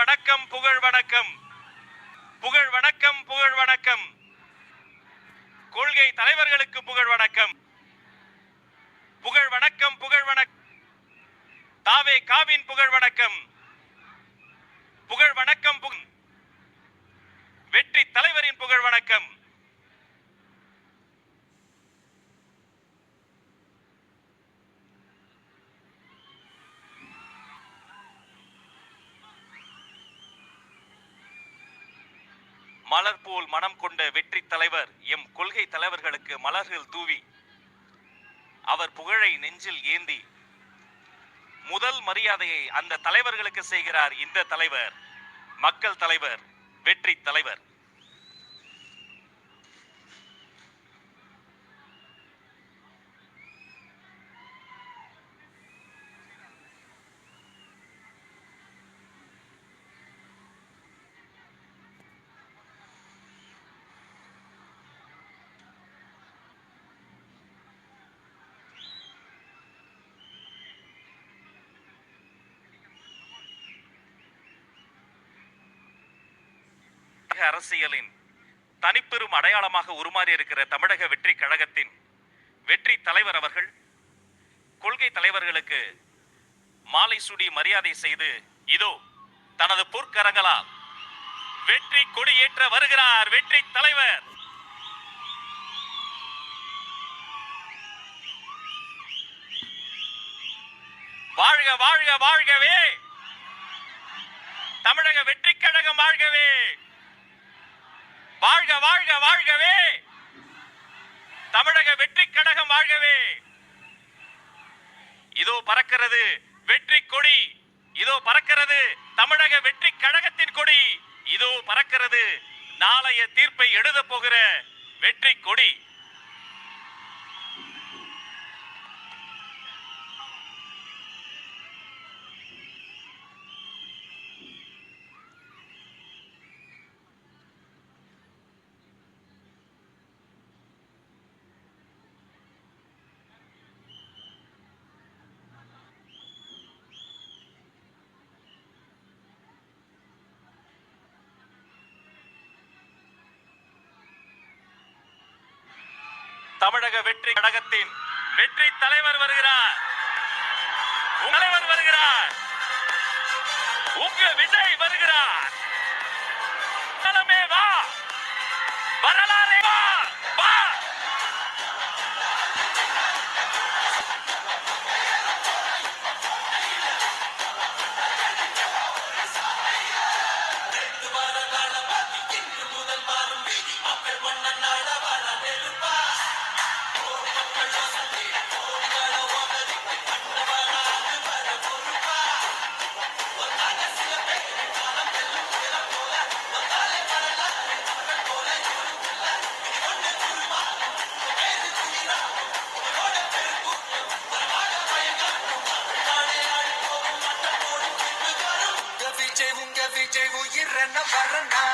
வணக்கம் புகழ் வணக்கம். புகழ் வணக்கம் புகழ் வணக்கம். கொள்கை தலைவர்களுக்கு புகழ் வணக்கம். புகழ் வணக்கம் புகழ் வணக்கம் தாவே காவின் புகழ் வணக்கம் புகழ் வணக்கம் புக- வெற்றி தலைவரின் புகழ் வணக்கம் மலர் போல் மனம் கொண்ட வெற்றி தலைவர் எம் கொள்கை தலைவர்களுக்கு மலர்கள் தூவி. அவர் புகழை நெஞ்சில் ஏந்தி. முதல் மரியாதையை அந்த தலைவர்களுக்கு செய்கிறார் இந்த தலைவர். மக்கள் தலைவர் வெற்றி தலைவர். தமிழக அரசியலின் தனிப்பெரும் அடையாளமாக உருமாறி இருக்கிற தமிழக வெற்றி கழகத்தின் வெற்றி தலைவர் அவர்கள் கொள்கை தலைவர்களுக்கு மாலை சூடி மரியாதை செய்து இதோ தனது பொற்கரங்களால் வெற்றி கொடியேற்ற வருகிறார் வெற்றி தலைவர். வாழ்க வாழ்க வாழ்கவே! தமிழக வெற்றி கழகம் வாழ்கவே வாழ்க வாழ்க வாழ்கவே தமிழக வெற்றி கழகம் வாழ்கவே இதோ பறக்கிறது வெற்றி கொடி. இதோ பறக்கிறது தமிழக வெற்றி கழகத்தின் கொடி. இதோ பறக்கிறது நாளைய தீர்ப்பை எழுதப் போகிற வெற்றி கொடி. தமிழக வெற்றி கழகத்தின் வெற்றி தலைவர் வருகிறார். தலைவர் வருகிறார். உங்க விஜய் வருகிறார். களமே வா. வரலாறே விஜய் உயிர் என்ன வரனா